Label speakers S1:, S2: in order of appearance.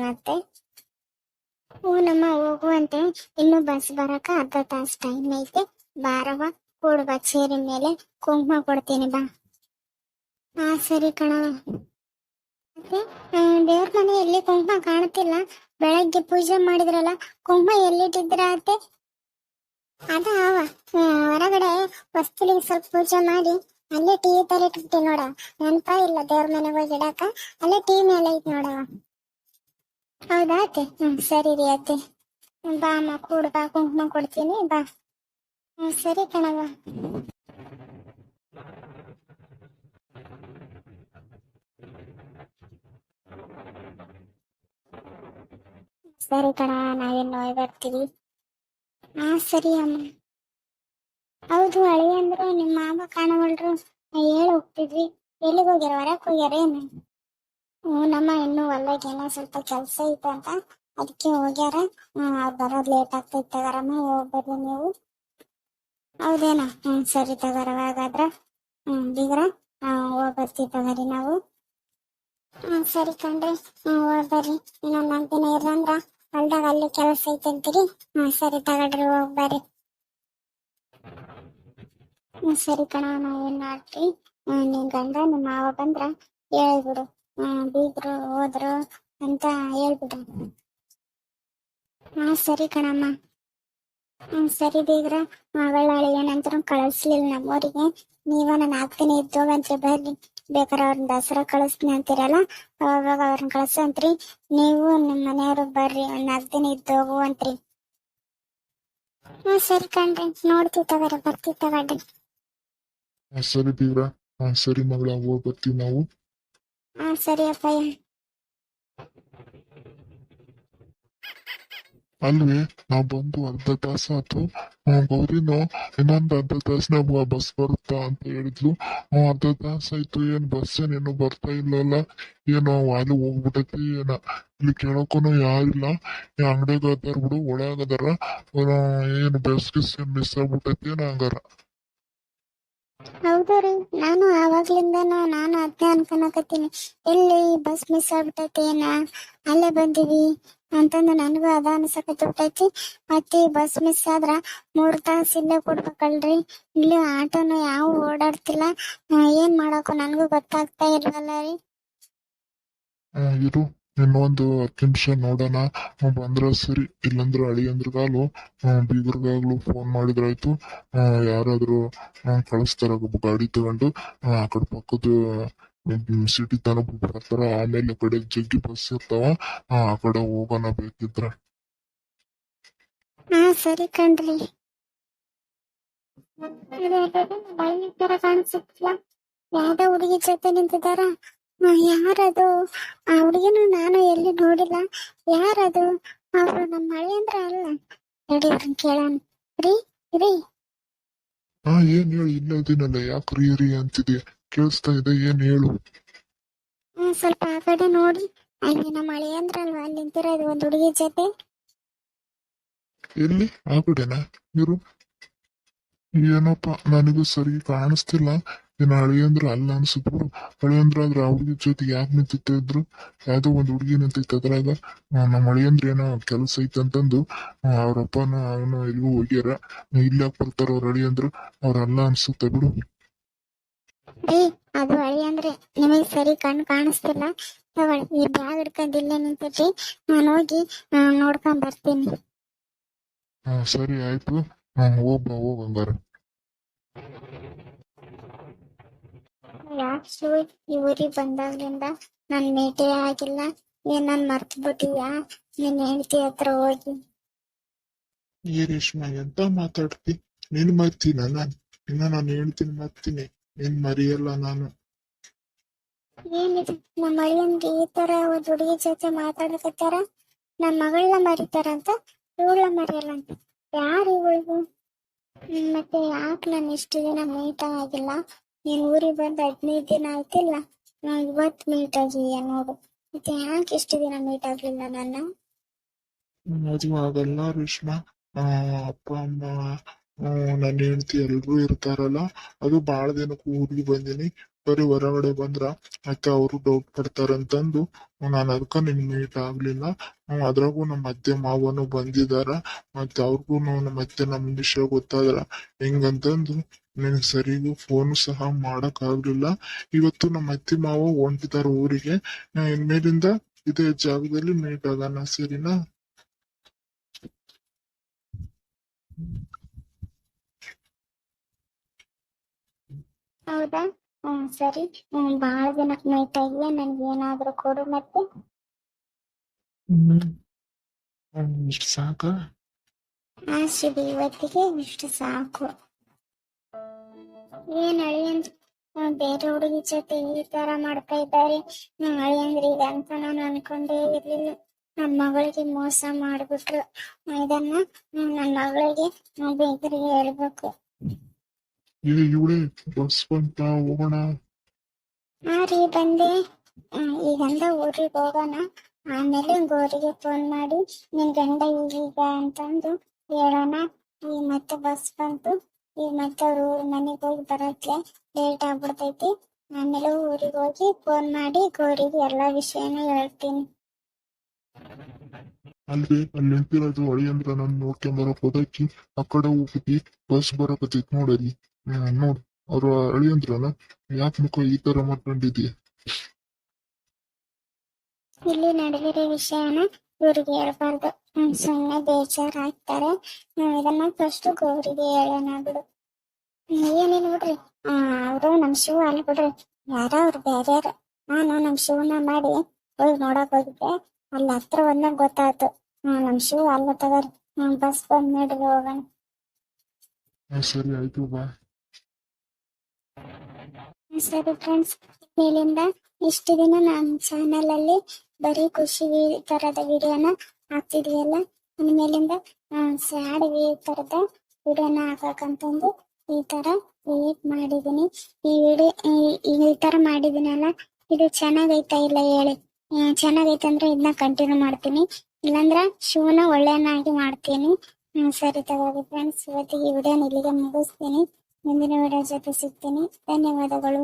S1: ಮತ್ತೆ. ಹ್ಞೂ, ನಮ್ಮ ಹೋಗುವಂತೆ ಇನ್ನು ಬಸ್ ಬರಕ ಅರ್ಧ ತಾಸು ಟೈಮ್ ಐತೆ. ಬಾರವ ಕೂಡ ಚೇರಿ ಚೇರಿನ ಮೇಲೆ. ಕುಂಕುಮ ಕೊಡ್ತೀನಿ ಬಾ. ಹಾ, ಸರಿ ಕಣವ ಮತ್ತೆ ದೇವ್ರ ಮನೆ ಎಲ್ಲಿ ಕುಂಕುಮ ಕಾಣುತ್ತಿಲ್ಲ ಬೆಳಗ್ಗೆ ಪೂಜೆ ಮಾಡಿದ್ರಲ್ಲ, ಕುಂಕುಮ ಎಲ್ಲಿಟ್ಟಿದ್ರ ಅತ್ತೆ ಅದ ಹೊರಗಡೆ ವಸ್ತುಲಿಗೆ ಸ್ವಲ್ಪ ಪೂಜೆ ಮಾಡಿ. ಅಲ್ಲೇ ಟೀ ತರ ಇಟ್ಟಿರ್ತೀನಿ ನೋಡ. ನೆನಪ ಇಲ್ಲ ದೇವ್ರ ಮನೆಗೆ ಹೋಗಿ ಇಡಾಕ. ಅಲ್ಲೇ ಟೀ ಮೇಲೆ ಐತ್ ನೋಡವ ಹೌದಾ ಅತ್ತೆ? ಹ್ಮ್, ಸರಿ ರೀ ಅತ್ತೆ. ಬಾ ಅಮ್ಮ, ಕೂಡ, ಬಾ, ಕುಂಕುಮ ಕೊಡ್ತೀನಿ, ಬಾ. ಹ್ಮ್, ಸರಿ ಕಣವ ಸರಿ ಕಣ ನಾವೇನು ಹೋಗಿ ಬರ್ತೀವಿ ಹಾ, ಸರಿ ಅಮ್ಮ. ಹೌದು ಅಳಿ ಅಂದ್ರೆ ನಿಮ್ಮ ಮಾಮ ಕಾಣವಲ್ರು. ಹೇಳಿ ಹೋಗ್ತಿದ್ವಿ. ಎಲ್ಲಿಗೆ ಹೋಗ್ಯಾರ? ಹೊರಕ್ ಹೋಗ್ಯಾರ ಏನು? ಹ್ಞೂ, ನಮ್ಮ ಇನ್ನು ಹೊಲ್ದಾಗ ಏನೋ ಸ್ವಲ್ಪ ಕೆಲಸ ಐತೆ ಅಂತ. ಅದಕ್ಕೆ ಹೋಗ್ಯಾರ. ಅವ್ರು ಬರೋದು ಲೇಟ್ ಆಗ್ತೈತೆ ತಗಾರಮ್ಮ, ಹೋಗ್ಬರ್ರಿ ನೀವು. ಹೌದೇನ? ಹ್ಮ್ ಸರಿ ತಗಾರವ ಹಾಗಾದ್ರ. ಹ್ಮ್ ಬೀಗ್ರ ಹೋಗಿ ಬರ್ತೀವಿ ತಗರಿ ನಾವು. ಹ್ಮ್ ಸರಿ ಕಣ್ರಿ. ಹ್ಮ್ ಹೋಗ್ಬರ್ರಿ ಇನ್ನೊಂದ್ ನಾಲ್ಕು ದಿನ ಇರಂದ್ರ ಹೊಲ್ದಾಗ ಅಲ್ಲಿ ಕೆಲಸ ಐತೆ ಅಂತೀರಿ? ಹ್ಮ್ ಸರಿ ತಗಡ್ರಿ ಹೋಗ್ಬರ್ರಿ ಸರಿ ಕಣ ಏನ್ ಹ್ಮ್, ನಿನ್ ಗಂಡ ನಿಮ್ಮ ಮಾವ ಬಂದ್ರ ಹೇಳ್ಬಿಡು. ಬೀಗ್ರು ಹೋದ್ರು ಅಂತ ಹೇಳ್ಬಿಡು. ಹಾ, ಸರಿ ಕಣಮ್ಮ. ಸರಿ ಬೀಗ್ರ. ಮಗಳ ಏನಂತ ಕಳಿಸ್ಲಿಲ್ಲ ನಮ್ಮೂರಿಗೆ. ನೀವ ನಾಲ್ಕು ಇದ್ದೋ ಇದ್ದೋಗಂತ್ರಿ, ಬರ್ರಿ. ಬೇಕಾರೆ ಅವ್ರನ್ನ ದಸರಾ ಕಳಿಸ್ತೀನಿ ಅಂತೀರಲ್ಲ ಅವಾಗ ಅವ್ರನ್ನ ಕಳ್ಸಂತ್ರಿ. ನೀವು ನಿಮ್ಮ ಮನೆಯವರು ಬರ್ರಿ ಒಂದ್ ನಾಲ್ಕು ದಿನ ಇದ್ದೋಗು ಅಂತ್ರಿ. ಹ್ಮ್, ಸರಿ ಕಣ್ರಿ. ಬರ್ತಿ ತಗೊಳ್ರಿ.
S2: ಹಾ, ಸರಿ ಬೀಗ್ರ ಹಾ ಸರಿ ಮಗಳ ಹೋಗಿ ಬರ್ತೀವಿ ನಾವು.
S1: ಹಾ ಸರಿ ಅಪ್ಪಯ್ಯ.
S2: ಅಲ್ವೇ ನಾವ್ ಬಂದು ಅರ್ಧ ತಾಸ ಆತು ಗೌರಿನು ಇನ್ನೊಂದ್ ಅರ್ಧ ತಾಸ್ನಾಗ ಬಸ್ ಬರುತ್ತಾ ಅಂತ ಹೇಳಿದ್ಲು. ಹ್ಮ್, ಅರ್ಧ ತಾಸ ಆಯ್ತು ಏನ್ ಬಸ್ ಏನೇನು ಬರ್ತಾ ಇಲ್ಲಲ್ಲ. ಏನೋ ಅಲ್ಲಿ ಹೋಗ್ಬಿಟ್ಟೈತಿ ಏನ. ಇಲ್ಲಿ ಕೇಳೋಕೂನು ಯಾರಿಲ್ಲ ಈ ಅಂಗಡಿಯಾಗ ಅದಾರ ಬಿಡು ಒಳಗದಾರ ಏನ್ ಬಸ್ ಗಿಸ್ ಏನ್ ಮಿಸ್ ಆಗ್ಬಿಟ್ಟೈತಿ ಏನ ಹಂಗಾರ.
S1: ಹೌದು ರೀ. ನಾನು ಆವಾಗ್ಲಿಂದ ನಾನು ಅದ್ನೇ ಅನ್ಕೊಳಕತ್ತೀನಿ ಎಲ್ಲಿ ಬಸ್ ಮಿಸ್ ಆಗ್ಬಿಟ್ಟೈತಿ ಏನ? ಅಲ್ಲೇ ಬಂದಿವಿ ಅಂತಂದು ನನಗೂ ಅದ ಅನ್ಸಕತ್ತಿಬಿಟ್ಟೈತಿ ಮತ್ತೆ ಬಸ್ ಮಿಸ್ ಆದ್ರ ಮೂರ್ ತಾಸ ಇಲ್ಲೇ ಕೊಡ್ಬೇಕಲ್ರಿ. ಇಲ್ಲಿ ಆಟೋನು ಯಾವ ಓಡಾಡ್ತಿಲ್ಲ. ಏನ್ ಮಾಡಕ್ಕೂ ನನಗೂ ಗೊತ್ತಾಗ್ತಾ ಇಲ್ವಲ್ಲ ರೀ?
S2: ಇನ್ನೊಂದು ಹತ್ತು ನಿಮಿಷ ನೋಡೋಣ ಬಂದ್ರೆ ಸರಿ ಇಲ್ಲಂದ್ರ ಅಳಿಯಂದ್ರಗಾಲು ಬೀಗರ್ಗಾಗ್ಲು ಫೋನ್ ಮಾಡಿದ್ರಾಯ್ತು ಯಾರಾದ್ರೂ ಕಳಿಸ್ತಾರ ಗಾಡಿ ತಗೊಂಡು ಆ ಕಡೆ ಪಕ್ಕದ ಸಿಟಿ ತನಕ ಬರ್ತಾರ ಆಮೇಲೆ ಕಡೆ ಜಗ್ಗಿ ಬಸ್ ಇರ್ತಾವ ಆ ಕಡೆ ಹೋಗೋಣ ಬೇಕಿದ್ರ
S1: ಸರಿ ಕಣ್ರಿ ಕಾಣಿಸುತ್ತಿಲ್ಲ ಯಾವ್ದೋ ಹುಡುಗಿ ಜೊತೆ ನಿಂತಿದಾರ ಆ, ಯಾರದು? ಆ ಹುಡುಗಿನ ನಾನು ಎಲ್ಲಿ ನೋಡಿಲ್ಲ. ಯಾರದು? ಅವರು ನಮ್ಮ ಮಳೆ ಅಂದ್ರೆ ಅಲ್ಲ. ನಡಿ ಅವ್ರನ್ನ ಕೇಳೋಣ. ರೀ ರೀ
S2: ಹಾ ಏನ್ ಹೇಳು? ಇಲ್ಲದಿನಲ್ಲ ಯಾಕೆ ರೀ ರೀ ಅಂತಿದೆ ಕೇಳಿಸ್ತಾ ಇದೆ. ಏನ್ ಹೇಳು?
S1: ಹ್ಮ್, ಸ್ವಲ್ಪ ಆ ಕಡೆ ನೋಡಿ. ಅಲ್ಲಿ ನಮ್ಮ ಮಳೆ ಅಂದ್ರಲ್ವಾ ಅಲ್ಲಿ ನಿಂತಿರೋದು ಒಂದು ಹುಡುಗಿ ಜೊತೆ.
S2: ಎಲ್ಲಿ? ಆ ಕಡೆನಾ? ಇರು. ಏನಪ್ಪ? ನನಗೂ ಸರಿ ಕಾಣಿಸ್ತಿಲ್ಲ. ಏನ್ ಅಳಿಯಂದ್ರ ಅಲ್ಲ ಅನ್ಸುತ್ತೆ ಅಳಿಯಂದ್ರ ಆದ್ರೆ ಆ ಹುಡುಗಿ ಜೊತೆ ಯಾಕೆ ನಿಂತಿತ್ತ ಇದ್ರು? ಯಾವ್ದೋ ಒಂದ್ ಹುಡುಗಿ ನಿಂತೈತೆ ಅದ್ರಾಗ. ನಮ್ಮ ಅಳಿಯಂದ್ರ ಏನೋ ಕೆಲಸ ಐತೆ ಅಂತಂದು. ಅವ್ರಪ್ಪನ ಅವ್ರ ಅಪ್ಪನ ಅವನು ಎಲ್ಲಿಗೂ ಹೋಗ್ಯಾರ. ಇಲ್ಲ ಬರ್ತಾರ ಅವ್ರ ಹಳೆಯಂದ್ರು ಅವ್ರ ಅಲ್ಲ ಅನ್ಸುತ್ತೆ ಬಿಡು.
S1: ರೀ ಅದು ಹಳಿ ಅಂದ್ರೆ ನಿಮಗೆ ಸರಿ ಕಣ್ ಕಾಣಿಸ್ತಿಲ್ಲ. ತಗೊಳ್ಳಿ ಈ ಬ್ಯಾಗ್ ಹಿಡ್ಕೊಂಡು ಇಲ್ಲೇ ನಿಂತಿರ್ರಿ. ನಾನು ಹೋಗಿ ನೋಡ್ಕೊಂಡ್ ಬರ್ತೀನಿ.
S2: ಸರಿ ಆಯ್ತು. ಹೋಗ್ಬಾ ಹೋಗ್ ಹಂಗಾರ
S1: ಯಾಕೆ ಈ ಊರಿಗೆ ಬಂದಾಗ್ಲಿಂದ ನನ್ ಮೇಟೆ ಆಗಿಲ್ಲ. ಏನ್ ನನ್ ಮರ್ತು ಬಿಟ್ಟಿಯಾ ನಿನ್ ಹೆಂಡತಿ ಹತ್ರ ಹೋಗಿ.
S2: ಏ ರೇಷ್ಮಾ ಎಂತ ಮಾತಾಡ್ತಿ? ನೀನ್ ಮರ್ತೀನ ನಾನ್? ಇನ್ನ ನಾನು ಹೇಳ್ತೀನಿ ಮರ್ತೀನಿ. ನೀನ್ ಮರಿಯಲ್ಲ ನಾನು.
S1: ಏನಿದೆ? ನಮ್ಮ ಅಳಿಯನ್ಗೆ ಈ ತರ ಒಂದ್ ಹುಡುಗಿ ಜೊತೆ ಮಾತಾಡಕತ್ತಾರ? ನನ್ ಮಗಳನ್ನ ಮರಿತಾರಂತ ಇವಳ ಮರಿಯಲ್ಲ ಅಂತ ಯಾರು ಇವಳಿಗೂ? ಮತ್ತೆ ಯಾಕೆ ನಾನು ಇಷ್ಟು ದಿನ ಮೀಟ್ ಆಗಿಲ್ಲ? ನೀನ್ ಊರಿಗೆ ಬಂದು ಹದಿನೈದು ದಿನ ಆಯ್ತಿಲ್ಲ? ನಾನ್ ಇವತ್ತು ಮೀಟ್ ಆಗಿದ್ಯಾ ನೋಡು. ಮತ್ತೆ ಯಾಕೆ ಇಷ್ಟು ದಿನ ಮೀಟ್ ಆಗ್ಲಿಲ್ಲ ನನ್ನ?
S2: ಅದು ಆಗಲ್ಲ ರೇಷ್ಮಾ. ಅಪ್ಪ, ಅಮ್ಮ ನನ್ನ ಹೆಂಡತಿ ಎಲ್ರೂ ಇರ್ತಾರಲ್ಲ, ಅದು ಬಾಳ ದಿನಕ್ಕೂ ಊರಿಗೆ ಬಂದಿನಿ. ಬರೀ ಹೊರಗಡೆ ಬಂದ್ರ ಮತ್ತೆ ಅವರು ಡೌಟ್ ಪಡ್ತಾರಂತಂದು ನಾನು ಅದಕ್ಕ ನಿನ್ ಮೀಟ್ ಆಗ್ಲಿಲ್ಲ. ಅದ್ರಾಗೂ ನಮ್ಮ ಅತ್ತೆ, ಮಾವನು ಬಂದಿದಾರ. ಮತ್ತೆ ಅವ್ರಿಗೂ ನಮ್ಮ ಅತ್ತೆ ನಮ್ ವಿಷಯ ಗೊತ್ತಾದ್ರ. ಹೆಂಗಂತಂದು ನಿನಗ್ ಸರಿಗೂ ಫೋನ್ ಸಹ ಮಾಡಕ್ ಆಗ್ಲಿಲ್ಲ. ಇವತ್ತು ನಮ್ಮ ಅತ್ತಿ ಮಾವ ಹೊಂಟಿದಾರ ಊರಿಗೆ. ಇನ್ಮೇಲಿಂದ ಇದೇ ಜಾಗದಲ್ಲಿ ಮೀಟ್ ಆಗೋಣ ಸರಿನಾ?
S1: ಹೌದಾ? ಹ್ಮ್ ಸರಿ. ಹ್ಮ್ ಬಹಳ ದಿನ ನೈಟ್ ಆಗಿದೆ. ನನ್ಗೆ ಏನಾದ್ರೂ ಕೊಡು ಮತ್ತೆ.
S2: ಹ್ಮ್. ಇಷ್ಟ್ ಸಾಕ?
S1: ಆ ಶಿಬಿ ಇವತ್ತಿಗೆ ಇಷ್ಟು ಸಾಕು. ಏನ್ ಅಳಿಯನ್ ಬೇರೆ ಹುಡುಗಿ ಜೊತೆ ಈ ತರ ಮಾಡ್ತಾ ಇದ್ದಾರೆ. ಅಳಿಯಂದ್ರ ಈಗ ಅಂತ ನಾನು ಅನ್ಕೊಂಡೇ ಇರ್ಲಿಲ್ಲ. ನನ್ ಮಗಳಿಗೆ ಮೋಸ ಮಾಡ್ಬಿಟ್ರು. ಇದನ್ನ ನನ್ನ ನನ್ ಮಗಳಿಗೆ ಬೇಕರಿಗೆ ಹೇಳ್ಬೇಕು.
S2: ಏ ಇವಳೆ ಬಸ್ ಬಂತ ಹೋಗೋಣ.
S1: ಹಾ ರೀ ಬಂದೆ. ಈಗಂದ ಊರಿಗೆ ಹೋಗೋಣ. ಆಮೇಲೆ ಗೋರಿಗೆ ಫೋನ್ ಮಾಡಿ ನಿನ್ ಗಂಡ ಈಗೀಗ ಅಂತಂದು ಹೇಳೋಣ. ಈ ಮತ್ತೆ ಬಸ್ ಬಂತು ಈಗ ಮತ್ತೆ ಅವ್ರ ಊರ್ ಮನೆಗೆ ಹೋಗಿ ಬರಕ್ಕೆ ಲೇಟ್ ಆಗ್ಬಿಡ್ತೈತಿ. ಆಮೇಲೆ ಊರಿಗೆ ಹೋಗಿ ಫೋನ್ ಮಾಡಿ ಗೌರಿಗೆ ಎಲ್ಲಾ ವಿಷಯನೂ ಹೇಳ್ತೀನಿ.
S2: ಅಲ್ಲಿ ಅಲ್ಲಿ ನಿಂತಿರೋದು ಅಳಿ ಅಂದ್ರ ನನ್ ಬರೋ ಹೋದಕ್ಕಿ ಆ ಕಡೆ ಹೋಗಿ ಬಸ್ ಬರೋ ನೋಡಲಿ ಹ್ಮ್ ನೋಡ್ ಅವ್ರ ಅಳಿ ಅಂದ್ರನ ಯಾಕೆ ಮುಖ ಈ ತರ ಮಾಡ್ಕೊಂಡಿದ್ಯ
S1: ಇಲ್ಲಿ ನಡೆದಿರೋ ವಿಷಯನ ಇವ್ರಿಗೆ ಹೇಳ್ಬಾರ್ದು. ಹ್ಮ್ ಸುಮ್ನೆ ಬೇಜಾರಾಗ್ತಾರೆ. ಇದನ್ನ ಫಸ್ಟ್ ಗೌರಿಗೆ ಹೇಳೋಣ ಬಿಡು. ಏನೇ ನೋಡ್ರಿ. ಅವ್ರು ನಮ್ ಶಿವ ಅಲ್ಲಿ ಬಿಡ್ರಿ. ಯಾರ ಅವ್ರು ಬೇರೆಯವ್ರ. ನಾನು ನಮ್ ಶಿವನ ಮಾಡಿ ಹೋಗಿ ನೋಡಕ್ ಹೋಗಿದ್ದೆ. ಅಲ್ಲಿ ಹತ್ರ ಒಂದಾಗ ಗೊತ್ತಾಯ್ತು. ಹಾ ನಮ್ ಶಿವ ಅಲ್ಲ ತಗೋರಿ. ಬಸ್ ಬಂದ್ ನಡ್ರಿ ಹೋಗೋಣ.
S2: ಸರಿ ಆಯ್ತು ಬಾ.
S1: ಸರಿ ಫ್ರೆಂಡ್ಸ್ ಮೇಲಿಂದ ಇಷ್ಟು ದಿನ ನಮ್ಮ ಚಾನಲ್ ಅಲ್ಲಿ ಬರೀ ಖುಷಿ ತರದ ವಿಡಿಯೋನ ಹಾಕ್ತಿದ್ವಿಯಲ್ಲ ಮೇಲಿಂದ ಸ್ಯಾಡ್ ತರದ ವಿಡಿಯೋನ ಹಾಕಕ್ಕಂತಂದು ಈ ತರ ಕ್ರಿಯೇಟ್ ಮಾಡಿದೀನಿ ಈ ವಿಡಿಯೋ ಈ ತರ ಮಾಡಿದೀನಲ್ಲ ಇದು ಚೆನ್ನಾಗೈತಾ ಇಲ್ಲ ಹೇಳಿ? ಆ, ಚೆನ್ನಾಗೈತೆ ಅಂದ್ರೆ ಇದನ್ನ ಕಂಟಿನ್ಯೂ ಮಾಡ್ತೀನಿ. ಇಲ್ಲಾಂದ್ರ ಶೂನ ಒಳ್ಳೆಯನಾಗಿ ಮಾಡ್ತೀನಿ. ಸರಿ ತಗೋರಿ ಫ್ರೆಂಡ್ಸ್ ಇವತ್ತಿಗೆ ಈ ವಿಡಿಯೋನ ಇಲ್ಲಿಗೆ ಮುಗಿಸ್ತೀನಿ. ಮುಂದಿನ ವಿಡಿಯೋ ಜೊತೆ ಸಿಗ್ತೀನಿ. ಧನ್ಯವಾದಗಳು.